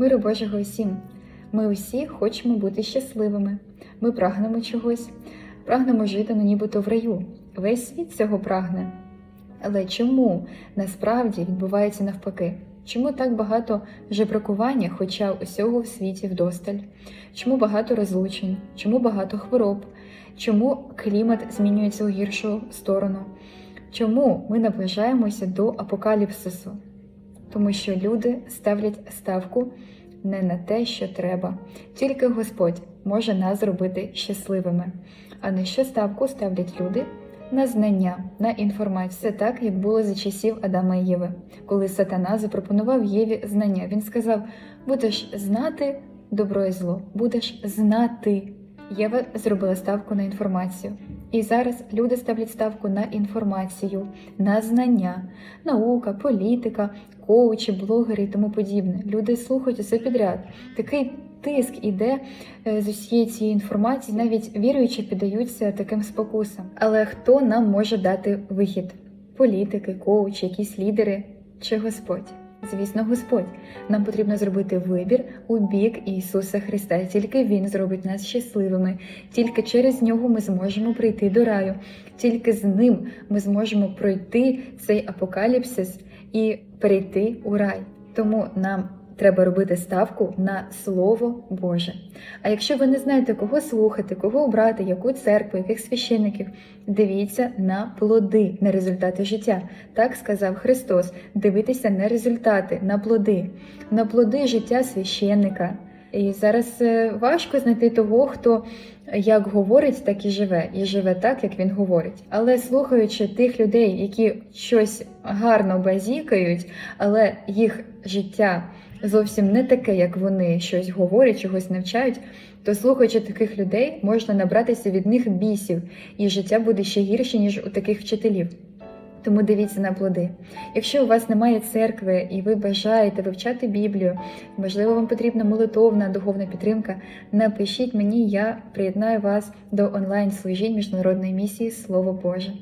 Миру Божого усім. Ми усі хочемо бути щасливими. Ми прагнемо чогось, прагнемо жити ну, нібито в раю. Весь світ цього прагне. Але чому насправді відбувається навпаки? Чому так багато жебракування, хоча усього в світі вдосталь? Чому багато розлучень? Чому багато хвороб? Чому клімат змінюється у гіршу сторону? Чому ми наближаємося до апокаліпсису? Тому що люди ставлять ставку не на те, що треба. Тільки Господь може нас зробити щасливими. А на що ставку ставлять люди? На знання, на інформацію. Все так, як було за часів Адама і Єви, коли сатана запропонував Єві знання. Він сказав: будеш знати добро і зло, будеш знати. Єва зробила ставку на інформацію. І зараз люди ставлять ставку на інформацію, на знання, наука, політика, коучі, блогери і тому подібне. Люди слухають усе підряд. Такий тиск іде е, з усієї цієї інформації, навіть віруючі піддаються таким спокусам. Але хто нам може дати вихід? Політики, коучі, якісь лідери чи Господь? Звісно, Господь. Нам потрібно зробити вибір у бік Ісуса Христа. Тільки Він зробить нас щасливими, тільки через нього ми зможемо прийти до раю, тільки з ним ми зможемо пройти цей апокаліпсис і перейти у рай. Тому нам треба робити ставку на Слово Боже. А якщо ви не знаєте, кого слухати, кого обрати, яку церкву, яких священників, дивіться на плоди, на результати життя. Так сказав Христос: дивитися на результати, на плоди, на плоди життя священника. І зараз е, важко знайти того, хто як говорить, так і живе, і живе так, як він говорить. Але слухаючи тих людей, які щось гарно базікають, але їх життя зовсім не таке, як вони щось говорять, чогось навчають, то слухаючи таких людей, можна набратися від них бісів, і життя буде ще гірше, ніж у таких вчителів. Тому дивіться на плоди. Якщо у вас немає церкви і ви бажаєте вивчати Біблію, можливо, вам потрібна молитовна духовна підтримка, напишіть мені, я приєднаю вас до онлайн служінь міжнародної місії Слово Боже.